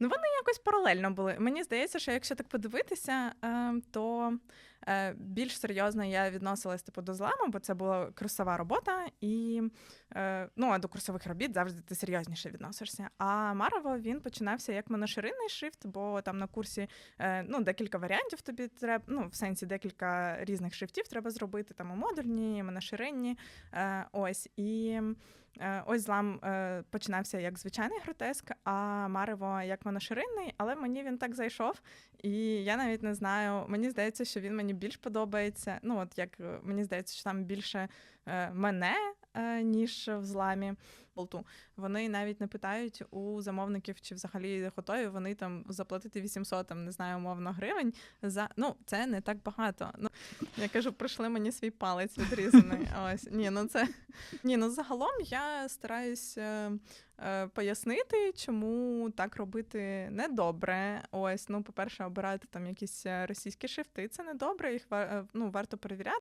Ну, вони якось паралельно були. Мені здається, що якщо так подивитися, е, то е, більш серйозно я відносилась типу до зламу, бо це була курсова робота, і е, ну, а до курсових робіт завжди ти серйозніше відносишся. А Марево він починався як моноширинний шрифт, бо там на курсі е, ну, декілька варіантів тобі треба, ну, в сенсі декілька різних шрифтів треба зробити, там і модульні, моноширинні. Ось. І Ось злам починався як звичайний гротеск, а Марево як моноширинний, але мені він так зайшов, і я навіть не знаю. Мені здається, що він мені більш подобається. Ну, от як е, мені здається, що там більше е, мене, е, ніж в зламі болту. Вони навіть не питають у замовників, чи взагалі готові вони там заплатити 800, там, не знаю, умовно гривень. За ну це не так багато. Я кажу, прийшли мені свій палець відрізаний. Ось ні, ну це ні, ну загалом я стараюся е, пояснити, чому так робити недобре. Ось, ну, по-перше, обирати там якісь е, російські шрифти, це недобре, їх е, ну, варто перевіряти.